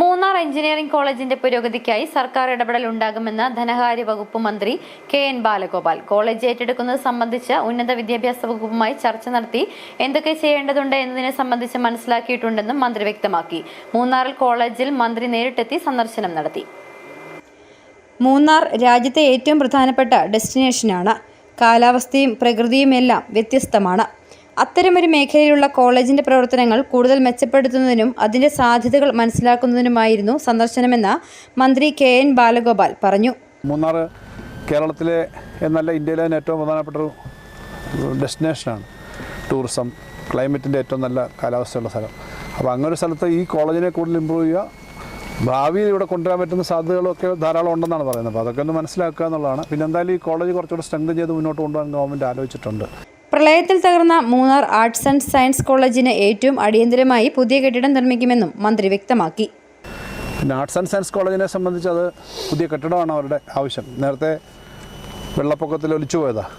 Munnar engineering കോളേജിന്റെ പുരോഗതിക്കായി സർക്കാർ ഇടപെടൽ ഉണ്ടാകുമെന്ന് ധനകാര്യ വകുപ്പ് മന്ത്രി കെ എൻ ബാലഗോപാൽ. കോളേജ് ഏറ്റെടുക്കുന്നത് സംബന്ധിച്ച് ഉന്നത വിദ്യാഭ്യാസ വകുപ്പുമായി ചർച്ച നടത്തി എന്തൊക്കെ ചെയ്യേണ്ടതുണ്ട് എന്നതിനെ സംബന്ധിച്ച് മനസ്സിലാക്കിയിട്ടുണ്ടെന്നും മന്ത്രി വ്യക്തമാക്കി. മൂന്നാറിൽ കോളേജിൽ മന്ത്രി നേരിട്ടെത്തി സന്ദർശനം നടത്തി. മൂന്നാർ രാജ്യത്തെ ഏറ്റവും പ്രധാനപ്പെട്ട ഡെസ്റ്റിനേഷനാണ്. കാലാവസ്ഥയും പ്രകൃതിയുമെല്ലാം വ്യത്യസ്തമാണ്. അത്തരമൊരു മേഖലയിലുള്ള കോളേജിന്റെ പ്രവർത്തനങ്ങൾ കൂടുതൽ മെച്ചപ്പെടുത്തുന്നതിനും അതിന്റെ സാധ്യതകൾ മനസ്സിലാക്കുന്നതിനുമായിരുന്നു സന്ദർശനമെന്ന് മന്ത്രി കെ എൻ ബാലഗോപാൽ പറഞ്ഞു. മൂന്നാർ കേരളത്തിലെ എന്നല്ല ഇന്ത്യയിലെ ഏറ്റവും പ്രധാനപ്പെട്ട ഒരു ഡെസ്റ്റിനേഷനാണ്. ടൂറിസം ക്ലൈമറ്റിന്റെ ഏറ്റവും നല്ല കാലാവസ്ഥയുള്ള സ്ഥലം. അപ്പോൾ അങ്ങനെ ഒരു സ്ഥലത്ത് ഈ കോളേജിനെ കൂടുതൽ ഇമ്പ്രൂവ് ചെയ്യുക ഭാവിയിൽ ഇവിടെ കൊണ്ടുവരാൻ പറ്റുന്ന സാധ്യതകളൊക്കെ ധാരാളം ഉണ്ടെന്നാണ് പറയുന്നത്. അപ്പോൾ അതൊക്കെ ഒന്ന് മനസ്സിലാക്കുക എന്നുള്ളതാണ്. പിന്നെ എന്തായാലും ഈ കോളേജ് കുറച്ചുകൂടെ സ്ട്രെങ്ത് ചെയ്ത് മുന്നോട്ട് കൊണ്ടുപോകാൻ ഗവൺമെന്റ് ആലോചിച്ചിട്ടുണ്ട്. പ്രളയത്തിൽ തകർന്ന മൂന്നാർ ആർട്സ് ആൻഡ് സയൻസ് കോളേജിന് ഏറ്റവും അടിയന്തരമായി പുതിയ കെട്ടിടം നിർമ്മിക്കുമെന്നും മന്ത്രി വ്യക്തമാക്കി. പിന്നെ ആർട്സ് ആൻഡ് സയൻസ് കോളേജിനെ സംബന്ധിച്ച് അത് പുതിയ കെട്ടിടമാണ് അവരുടെ ആവശ്യം. നേരത്തെ വെള്ളപ്പൊക്കത്തിൽ ഒലിച്ചു പോയതാണ്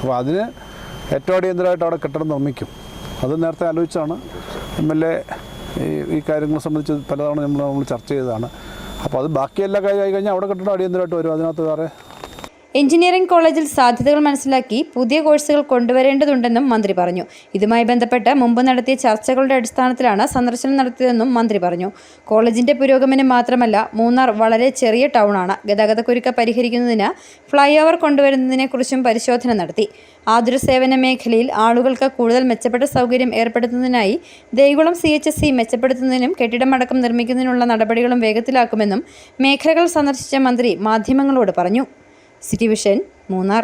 അപ്പോൾ അതിന് ഏറ്റവും അടിയന്തരമായിട്ട് അവിടെ കെട്ടിടം നിർമ്മിക്കും. അത് നേരത്തെ ആലോചിച്ചാണ് എം എൽ എ ഈ കാര്യങ്ങളെ സംബന്ധിച്ച് പലതവണ നമ്മൾ നമ്മൾ ചർച്ച ചെയ്തതാണ്. അപ്പോൾ അത് ബാക്കിയെല്ലാം കാര്യമായി കഴിഞ്ഞാൽ അവിടെ കെട്ടിടം അടിയന്തരമായിട്ട് വരും. അതിനകത്ത് വേറെ എഞ്ചിനീയറിംഗ് കോളേജിൽ സാധ്യതകൾ മനസ്സിലാക്കി പുതിയ കോഴ്സുകൾ കൊണ്ടുവരേണ്ടതുണ്ടെന്നും മന്ത്രി പറഞ്ഞു. ഇതുമായി ബന്ധപ്പെട്ട് മുമ്പ് നടത്തിയ ചർച്ചകളുടെ അടിസ്ഥാനത്തിലാണ് സന്ദർശനം നടത്തിയതെന്നും മന്ത്രി പറഞ്ഞു. കോളേജിന്റെ പുരോഗമനം മാത്രമല്ല മൂന്നാർ വളരെ ചെറിയ ടൗണാണ്. ഗതാഗതക്കുരുക്ക് പരിഹരിക്കുന്നതിന് ഫ്ലൈ ഓവർ കൊണ്ടുവരുന്നതിനെക്കുറിച്ചും പരിശോധന നടത്തി. ആതുര സേവന മേഖലയിൽ ആളുകൾക്ക് കൂടുതൽ മെച്ചപ്പെട്ട സൗകര്യം ഏർപ്പെടുത്തുന്നതിനായി Devikulam C H S C മെച്ചപ്പെടുത്തുന്നതിനും കെട്ടിടമടക്കം നിർമ്മിക്കുന്നതിനുള്ള നടപടികളും വേഗത്തിലാക്കുമെന്നും മേഖലകൾ സന്ദർശിച്ച മന്ത്രി മാധ്യമങ്ങളോട് പറഞ്ഞു. City vision Munnar.